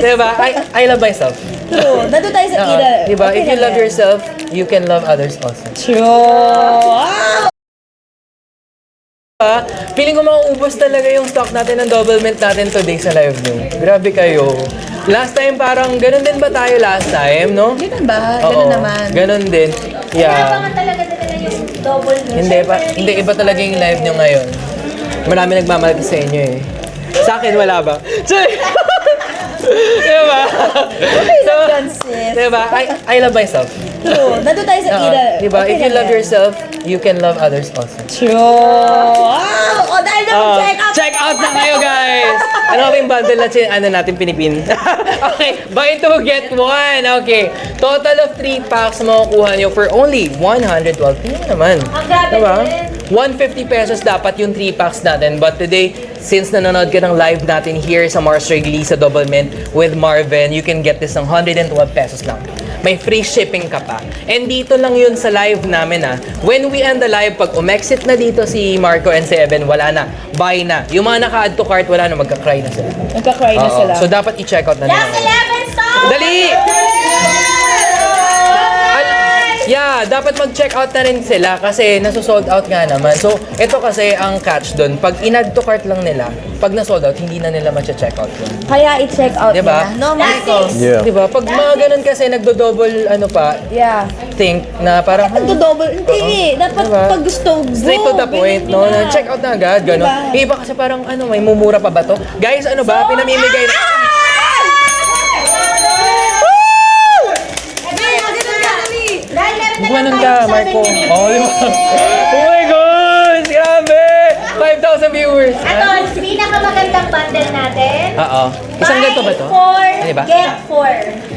Diba? I, I love myself. True. Nandun tayo sa Oo. ira. Diba? Okay If you love yan. yourself, you can love others also. True. Wow! Diba? Feeling ko mauubos talaga yung stock natin ng double mint natin today sa live nyo. Grabe kayo. Last time parang ganun din ba tayo last time, no? Ganun ba? Oo, Ganun naman. Ganun din. Yeah. Kailangan talaga nila yung double no? Hindi pa, hindi iba talaga yung live nyo ngayon. Marami nagmamalaki sa inyo eh. Sa akin wala ba? diba? So, Yan, sis. diba? I, I love myself. True. Nandun tayo sa Oo. ira. Diba? Okay If you lang love yan. yourself, you can love others also. True. Wow! O dahil na Oh, check out. check out na kayo, guys! Ano ba yung bundle na chin, ano natin pinipin? okay, buy two, get one. Okay, total of 3 packs makukuha nyo for only 112. Tingnan naman. Ang grabe Diba? din. 150 pesos dapat yung 3 packs natin. But today, since nanonood ka ng live natin here sa Mars Wrigley sa Double Mint with Marvin, you can get this ng 112 pesos lang. May free shipping ka pa. And dito lang yun sa live namin ah. When we end the live, pag umexit na dito si Marco and si Evan, wala na. Buy na. Yung mga naka-add to cart, wala na. Magka-cry na sila. Nagka-cry na Oo. sila. So dapat i-check out na nila. Last 11 stars! Dali! Yeah, dapat mag-check out na rin sila kasi naso-sold out nga naman. So, ito kasi ang catch doon. Pag in-add to cart lang nila, pag na-sold out, hindi na nila ma-check out yun. Kaya i-check out Diba? nila. No, Marco. Yeah. Di ba? Pag mga ganun kasi nagdo-double ano pa, Yeah. think na parang Nagdo-double. Hindi. Dapat Diba? pag gusto, go. straight to the point, no? Na check out na agad, gano'n. Diba? Yung Iba kasi parang ano, may mumura pa ba to? Guys, ano ba? Pinamimigay na. Ka, sa Marco. 7 minutes. Oh, di ba? Oh my gosh! Grabe! 5,000 viewers! Ito, pinakamagandang bundle natin. Oo. Isang ganito ba to? Buy four, Ano ba? get four.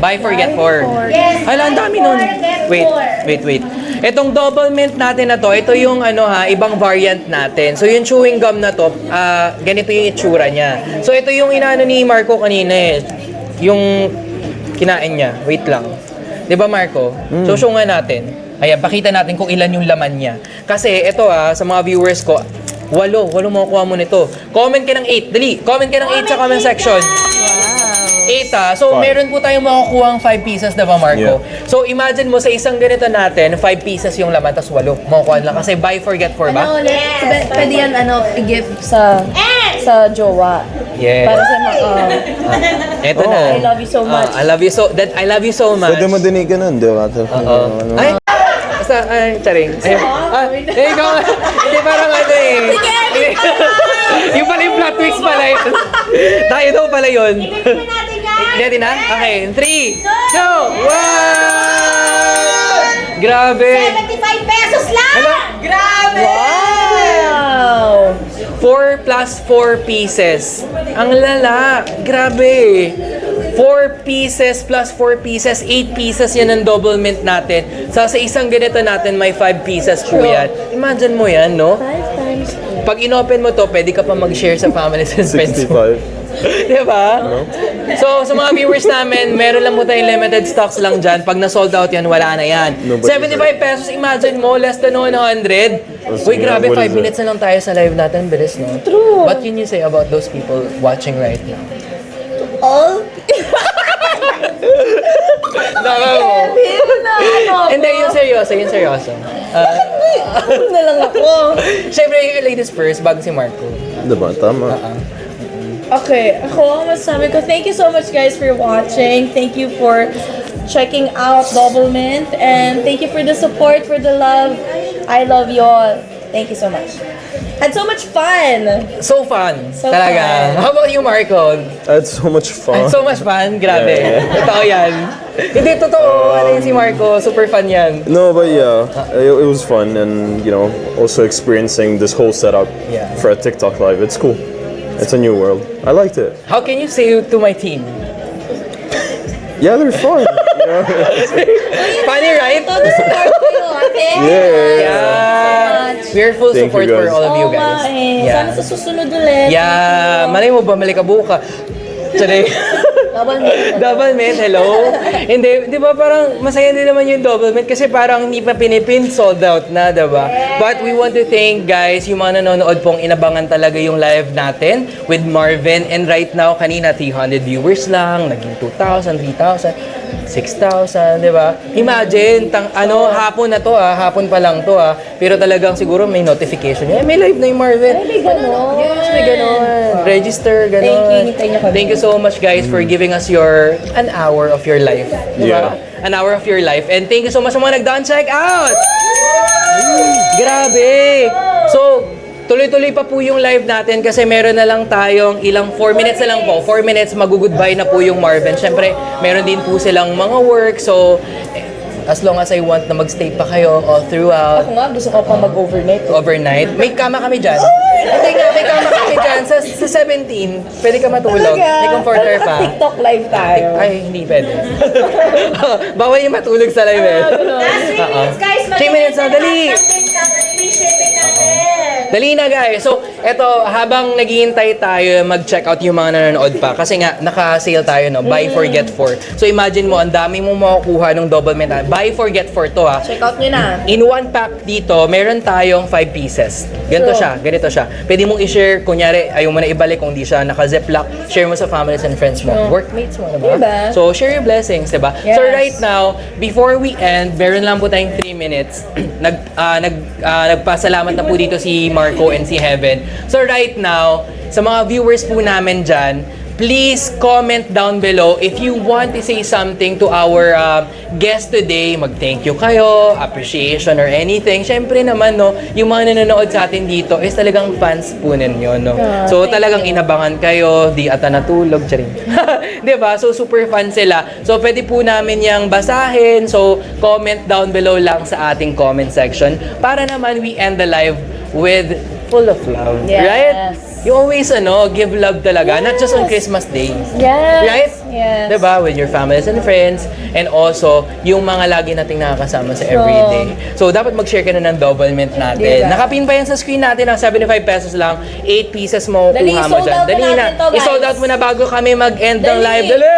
Buy for get four. Yes. Hala, ang buy dami four, nun. get Wait, four. wait, wait. Itong double mint natin na to, ito yung ano ha, ibang variant natin. So yung chewing gum na to, ah, ganito yung itsura niya. So ito yung inaano ni Marco kanina eh. Yung kinain niya. Wait lang. 'Di ba Marco? So show nga natin. Ayan, pakita natin kung ilan yung laman niya. Kasi ito ah, sa mga viewers ko, walo, walo makukuha mo nito. Comment ka ng 8. Dali, comment ka ng 8 sa comment section. 8 ah. So, Five. meron po tayong makukuha ang 5 pieces, diba Marco? So, imagine mo sa isang ganito natin, 5 pieces yung laman, tapos 8. Makukuha lang. Kasi buy, forget for ba? Ano ulit? Yes. Pwede- yan, ano, i-gift sa And, sa jowa. Yes. Para sa mga, Ito na. I love you so Ah, much. I love you so, that, I love you so much. Pwede mo dinig ka nun, di ba? Oo. Ay! Basta, ay, charing. Ay, ah, eh, ikaw, hindi parang ano eh. yung pala yung plot twist pala yun. Tayo daw pala yun. na natin yan. Ready na? Okay, 3, 2, 1! Grabe! 75 pesos lang! Hala. Grabe! wow! 4 plus 4 pieces. Ang lala. Grabe. 4 pieces plus 4 pieces, 8 pieces yan ang double mint natin. So sa isang ganito natin, may 5 pieces po yan. Imagine mo yan, no? Five times. Pag inopen mo to, pwede ka pa mag-share sa families and friends mo. 65. Diba? So, sa mga viewers namin, meron lang po tayong limited stocks lang dyan. Pag na-sold out yan, wala na yan. Nobody 75 pesos, imagine mo, less than 100. Uy, grabe, 5 what is it? minutes na lang tayo sa live natin. Bilis, no? True. What can you say about those people watching right now? All? Dama mo. Pero na, ano ako? Hindi, yung seryoso, yung seryoso. Uh, Ano na lang ako. Siyempre, yung ladies first, bago si Marco. Di ba? Tama. Okay, ako, masasabi ko, thank you so much guys for watching. Thank you for checking out Double Mint. And thank you for the support, for the love. I love you all. Thank you so much. Had so much fun. So fun. So talaga. fun. How about you, Marco? I had so much fun. So much fun. Grabe. Yeah. Totoo yan. Hindi, totoo. Um, ano yun si Marco? Super fun yan. No, but yeah, it, it was fun, and you know, also experiencing this whole setup Yeah. for a TikTok live. It's cool. It's a new world. I liked it. How can you say to my team? Yeah, they're fun. you know? Funny, right? Todo support ko you Yeah. Yeah. We're full Thank you, support for guys. all of you guys. eh. Yeah. Sana sa susunod ulit. Yeah. Malay mo ba, malika buka. Today. Double mint. Double mint, hello? Hindi, di ba parang masaya din naman yung double mint kasi parang hindi pa pinipin, sold out na, di ba? But we want to thank guys, yung mga nanonood pong inabangan talaga yung live natin with Marvin. And right now, kanina 300 viewers lang, naging 2,000, 3,000. 6,000, di ba? Imagine, tang, ano, hapon na to ah, hapon pa lang to ah. Pero talagang siguro may notification. Eh, may live na yung Marvin. Ay, may ganon. Yes, may ganon. Register, ganon. Thank you, niyo kami. Thank you so much guys for giving us your, an hour of your life. Di ba? Yeah. An hour of your life. And thank you so much sa mga nag-down check out! Grabe! So, tuloy-tuloy pa po yung live natin kasi meron na lang tayong ilang 4 minutes na lang po. 4 minutes, mag-goodbye na po yung Marvin. Siyempre, meron din po silang mga work. So, as long as I want na magstay pa kayo all throughout, Ako nga, gusto ko pa mag-overnight. overnight. May kama kami dyan. Hindi nga, may kama kami dyan. Sa, sa 17, pwede ka matulog. May comforter pa. TikTok live tayo. Ay, hindi pwede. Bawal yung matulog sa live eh. Last 3 minutes, guys. Three minutes na, dali. Free shipping natin. Dali na guys. So, eto, habang naghihintay tayo mag-check out yung mga nanonood pa. Kasi nga, naka-sale tayo, no? Buy, four, get four. So, imagine mo, ang dami mo makukuha ng double mint. Buy, four, get four to ha. Check out nyo na. In one pack dito, meron tayong 5 pieces. Ganito Sure. siya, ganito siya. Pwede mong i-share, kunyari, ayaw mo na ibalik kung di siya naka-ziplock, share mo sa families and friends mo. Workmates mo, diba? Diba? So, share your blessings, diba? So, Yes. right now, before we end, meron lang po tayong 3 minutes. nag, ah, nag, ah, nagpasalamat na po dito si Marco and si Heaven. So, right now, sa mga viewers po namin dyan, please comment down below if you want to say something to our uh, guest today. Mag-thank you kayo, appreciation or anything. Siyempre naman, no, yung mga nanonood sa atin dito is talagang fans po ninyo, no? Yeah, so, talagang inabangan kayo, di ata natulog, charing. 'Di ba? So, super fun sila. So, pwede po namin yung basahin. So, comment down below lang sa ating comment section para naman we end the live with full of love. Yes. Right? You always, ano, give love talaga. Not just on Christmas Day. Yes. Right? Yes. Diba? With your families and friends. And also, yung mga lagi nating nakakasama sa everyday. So, dapat mag-share ka na ng double mint natin. Diba? Nakapin pa yan sa screen natin ng 75 pesos lang. 8 pieces mo Dali, kuha mo dyan. Dali na. to. I-sold out mo na bago kami mag-end ng live. Dali!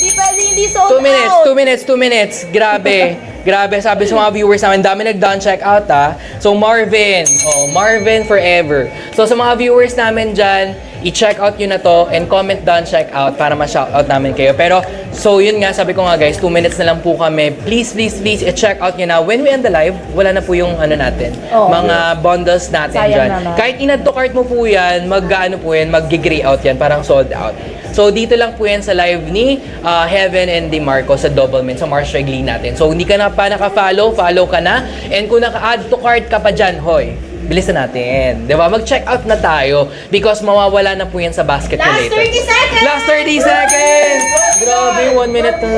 Hindi pwede, hindi sold 2 minutes, out. 2 minutes, 2 minutes. Grabe. Grabe, sabi sa mga viewers namin, dami nag-down check out ha. So Marvin, oh, Marvin forever. So sa mga viewers namin dyan, i-check out yun na to and comment down check out para ma-shout out namin kayo. Pero, so yun nga, sabi ko nga guys, 2 minutes na lang po kami. Please, please, please, i-check out nyo na. When we end the live, wala na po yung ano natin, Oh. mga bundles natin Sayang dyan. naman. Kahit inad to cart mo po yan, mag-ano po yan, mag-gray out yan, parang sold out. So, dito lang po yan sa live ni uh, Heaven and Di Marco sa Double Mint, sa Mars Regli natin. So, hindi ka na pa naka-follow, follow ka na. And kung naka-add to cart ka pa dyan, hoy, bilisan natin. Di ba? Mag-check out na tayo because mawawala na po yan sa basket Last later. 30 seconds. Last 30 seconds! Grabe, one minute na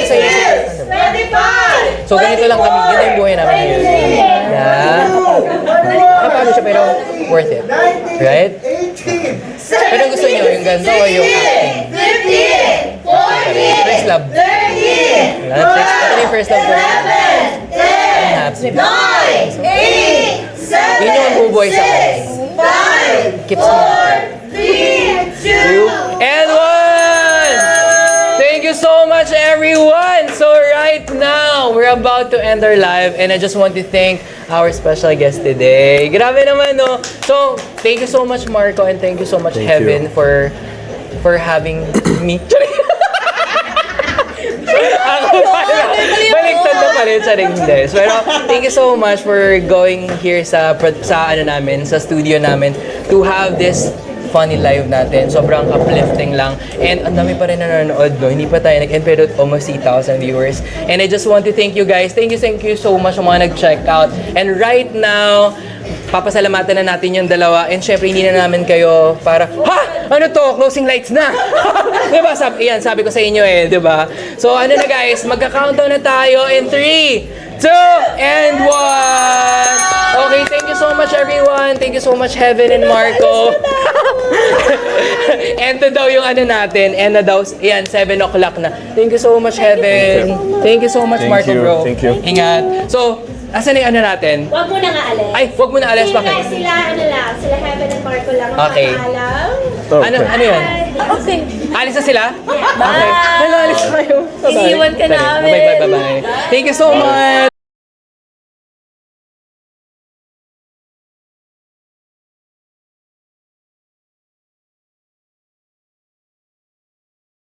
isip. 25. So, ganito lang kami. Ganito yung buhay namin ngayon. Yeah. Kapano siya pero worth it. Right? Pero gusto niyo yung ganito o yung acting? 15. 14. First love. 13. Wala. First, ito na yung first love ko. I'm happy. 9. 8. 7. Yun yung bubuhay sa akin. 5. Keeps me happy. 3. 2. Two, and one! Thank you so much, everyone! So we're about to end our live and I just want to thank our special guest today. Grabe naman, no? So, thank you so much, Marco, and thank you so much, Thank Heaven, you. for for having me. Ako pala. Baliktad na pa rin sa ringdes. Pero thank you so much for going here sa pro- sa ano namin, sa studio namin to have this funny live natin. Sobrang uplifting lang. And ang dami pa rin nanonood, no? Hindi pa tayo nag-end, almost 8,000 viewers. And I just want to thank you guys. Thank you, thank you so much sa mga nag-check out. And right now, papasalamatan na natin yung dalawa. And syempre, hindi na namin kayo para, ha? Ano to? Closing lights na! di ba? Sabi, yan, sabi ko sa inyo eh, di ba? So, ano na guys, magka-countdown na tayo in 3, 2, and 1! Okay, thank you so much everyone. Thank you so much Heaven and Marco. na daw yung ano natin. End na daw. Yan, 7 o'clock na. Thank you so much Heaven. Thank you so much Thank Marco you, bro. thank you. Ingat. So, Asan na yung ano natin? Huwag mo na nga alis. Ay, wag mo na alis. Sila, Bakit? sila, ano lang, sila Heaven and Marco lang ang Okay. makakaalam. Okay. Ano, ano yun? Okay. Alis na sila? Bye! Okay. Hello, alis tayo. Bye-bye. Iniwan ka Sorry. namin. Bye-bye, bye-bye. Thank you so much.